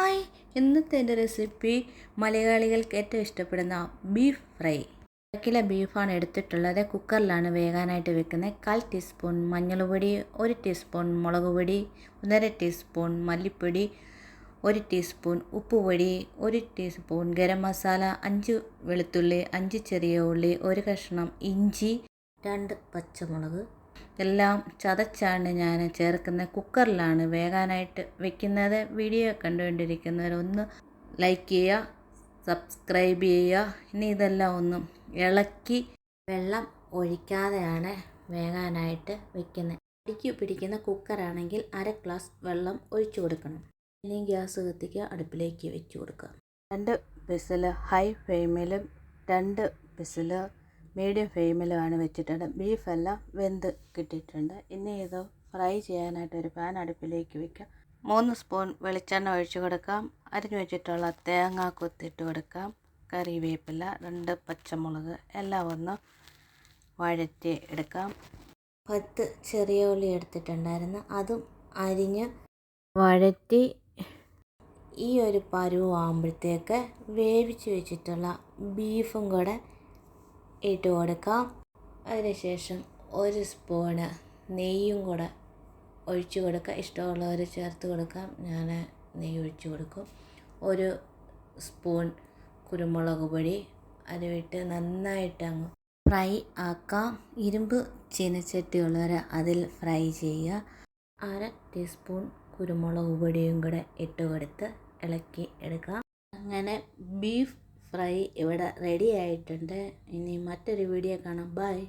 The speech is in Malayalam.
ഹായ്. ഇന്നത്തെ എന്റെ റെസിപ്പി മലയാളികൾക്ക് ഏറ്റവും ഇഷ്ടപ്പെടുന്ന ബീഫ് ഫ്രൈ കിലോ ബീഫാണ് എടുത്തിട്ടുള്ളത്. കുക്കറിലാണ് വേകാനായിട്ട് വെക്കുന്നത്. കാൽ ടീസ്പൂൺ മഞ്ഞൾപ്പൊടി ഒരു ടീസ്പൂൺ മുളക് പൊടി ഒന്നര ടീസ്പൂൺ മല്ലിപ്പൊടി ഒരു ടീസ്പൂൺ ഉപ്പുപൊടി ഒരു ടീസ്പൂൺ ഗരം മസാല അഞ്ച് വെളുത്തുള്ളി അഞ്ച് ചെറിയ ഉള്ളി ഒരു കഷ്ണം ഇഞ്ചി രണ്ട് പച്ചമുളക് എല്ലാം ചതച്ചാണ് ഞാൻ ചേർക്കുന്നത് കുക്കറിലാണ് വേകാനായിട്ട് വെക്കുന്നത്. വീഡിയോ കണ്ടുകൊണ്ടിരിക്കുന്നവർ ഒന്ന് ലൈക്ക് ചെയ്യുക സബ്സ്ക്രൈബ് ചെയ്യുക. ഇനി ഇതെല്ലാം ഒന്ന് ഇളക്കി വെള്ളം ഒഴിക്കാതെയാണ് വേകാനായിട്ട് വെക്കുന്നത്. അടിക്ക് പിടിക്കുന്ന കുക്കറാണെങ്കിൽ അര ഗ്ലാസ് വെള്ളം ഒഴിച്ചു കൊടുക്കണം. ഇനി ഗ്യാസ് കത്തിക്കുക അടുപ്പിലേക്ക് വെച്ച് കൊടുക്കുക. രണ്ട് വിസിൽ ഹൈ ഫ്ലെയിമിലും രണ്ട് വിസിൽ മീഡിയം ഫ്ലെയിമിലുമാണ് വെച്ചിട്ടുണ്ട്. ബീഫെല്ലാം വെന്ത് കിട്ടിയിട്ടുണ്ട്. ഇനി ഇത് ഫ്രൈ ചെയ്യാനായിട്ട് ഒരു പാൻ അടുപ്പിലേക്ക് വെക്കാം. മൂന്ന് സ്പൂൺ വെളിച്ചെണ്ണ ഒഴിച്ച് കൊടുക്കാം. അരിഞ്ഞു വെച്ചിട്ടുള്ള തേങ്ങ കൊത്തിട്ട് കൊടുക്കാം. കറിവേപ്പില രണ്ട് പച്ചമുളക് എല്ലാം ഒന്ന് വഴറ്റി എടുക്കാം. പത്ത് ചെറിയ ഉള്ളി എടുത്തിട്ടുണ്ടായിരുന്നു. അതും അരിഞ്ഞ് വഴറ്റി ഈ ഒരു പരുവാകുമ്പോഴത്തേക്ക് വേവിച്ച് വെച്ചിട്ടുള്ള ബീഫും കൂടെ ഇട്ട് കൊടുക്കാം. അതിനുശേഷം ഒരു സ്പൂണ് നെയ്യും കൂടെ ഒഴിച്ച് കൊടുക്കുക ഇഷ്ടമുള്ളവർ ചേർത്ത് കൊടുക്കാം. ഞാൻ നെയ്യ് ഒഴിച്ച് കൊടുക്കും. ഒരു സ്പൂൺ കുരുമുളക് പൊടി. അതിട്ട് നന്നായിട്ട് അങ്ങ് ഫ്രൈ ആക്കാം. ഇരുമ്പ് ചീനച്ചട്ടിയുള്ളവർ അതിൽ ഫ്രൈ ചെയ്യുക. അര ടീസ്പൂൺ കുരുമുളക് പൊടിയും കൂടെ ഇട്ട് കൊടുത്ത് ഇളക്കി എടുക്കാം. അങ്ങനെ ബീഫ് ഫ്രൈ ഇവിടെ റെഡി ആയിട്ടുണ്ട്. ഇനി മറ്റൊരു വീഡിയോ കാണാം. ബൈ